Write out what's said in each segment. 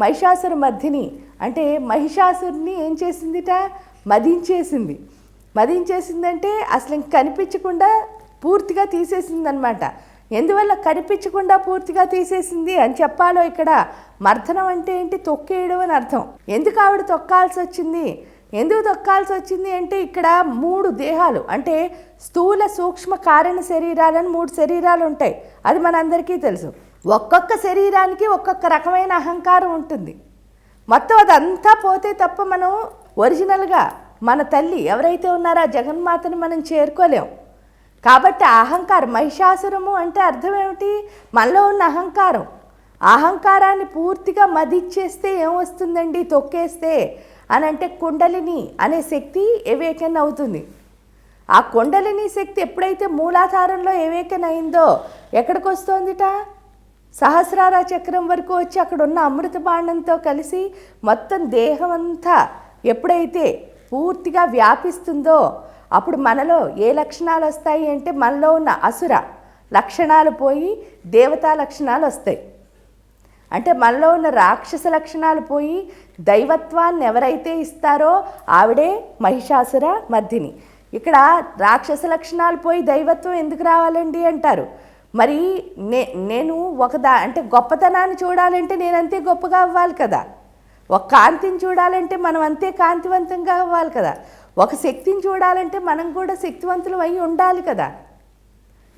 మహిషాసుర మర్ధిని అంటే మహిషాసురుని ఏం చేసిందిట? మదించేసింది. మదించేసిందంటే అసలు ఇంక కనిపించకుండా పూర్తిగా తీసేసిందనమాట ఎందువల్ల కనిపించకుండా పూర్తిగా తీసేసింది అని చెప్పాలో ఇక్కడ? మర్దనం అంటే ఏంటి? తొక్కేయడం అని అర్థం. ఎందుకు ఆవిడ తొక్కాల్సి వచ్చింది? ఎందుకు తొక్కాల్సి వచ్చింది అంటే ఇక్కడ మూడు దేహాలు అంటే స్థూల సూక్ష్మ కారణ శరీరాలని మూడు శరీరాలు ఉంటాయి. అది మనందరికీ తెలుసు. ఒక్కొక్క శరీరానికి ఒక్కొక్క రకమైన అహంకారం ఉంటుంది. మొత్తం అదంతా పోతే తప్ప మనం ఒరిజినల్గా మన తల్లి ఎవరైతే ఉన్నారో ఆ జగన్మాతని మనం చేరుకోలేం. కాబట్టి అహంకారం మహిషాసురము అంటే అర్థం ఏమిటి? మనలో ఉన్న అహంకారం. అహంకారాన్ని పూర్తిగా మదిచ్చేస్తే ఏమొస్తుందండి? తొక్కేస్తే అని అంటే కుండలిని అనే శక్తి ఎవేకన్ అవుతుంది. ఆ కుండలిని శక్తి ఎప్పుడైతే మూలాధారంలో ఎవేకన్ అయిందో ఎక్కడికి వస్తోందిట సహస్రార చక్రం వరకు వచ్చి అక్కడ ఉన్న అమృత బాణంతో కలిసి మొత్తం దేహం అంతా ఎప్పుడైతే పూర్తిగా వ్యాపిస్తుందో అప్పుడు మనలో ఏ లక్షణాలు వస్తాయి అంటే మనలో ఉన్న అసుర లక్షణాలు పోయి దేవతా లక్షణాలు వస్తాయి. అంటే మనలో ఉన్న రాక్షస లక్షణాలు పోయి దైవత్వాన్ని ఎవరైతే ఇస్తారో ఆవిడే మహిషాసుర మర్దిని. ఇక్కడ రాక్షస లక్షణాలు పోయి దైవత్వం ఎందుకు రావాలండి అంటారు? మరి నే నేను ఒకదా అంటే గొప్పతనాన్ని చూడాలంటే నేను అంతే గొప్పగా అవ్వాలి కదా. ఒక కాంతిని చూడాలంటే మనం అంతే కాంతివంతంగా అవ్వాలి కదా. ఒక శక్తిని చూడాలంటే మనం కూడా శక్తివంతులు అయి ఉండాలి కదా.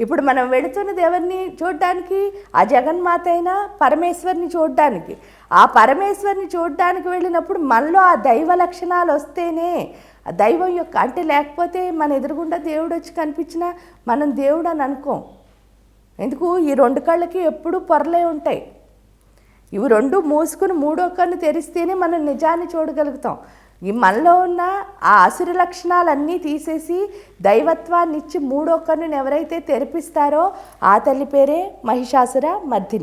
ఇప్పుడు మనం వెళుతున్నది ఎవరిని చూడడానికి? ఆ జగన్మాత అయినా పరమేశ్వరిని చూడడానికి. ఆ పరమేశ్వరిని చూడడానికి వెళ్ళినప్పుడు మనలో ఆ దైవ లక్షణాలు వస్తేనే ఆ దైవం యొక్క అంటే లేకపోతే మన ఎదురుగుండా దేవుడు వచ్చి కనిపించినా మనం దేవుడు అని అనుకోం. ఎందుకు? ఈ రెండు కళ్ళకి ఎప్పుడూ పొరలే ఉంటాయి. ఇవి రెండు మూసుకుని మూడో కన్ను తెరిస్తేనే మనం నిజాన్ని చూడగలుగుతాం. ఈ మనలో ఉన్న ఆ అసుర లక్షణాలన్నీ తీసేసి దైవత్వాన్ని ఇచ్చి మూడో కన్నును ఎవరైతే తెరిపిస్తారో ఆ తల్లి పేరే మహిషాసుర మర్దిని.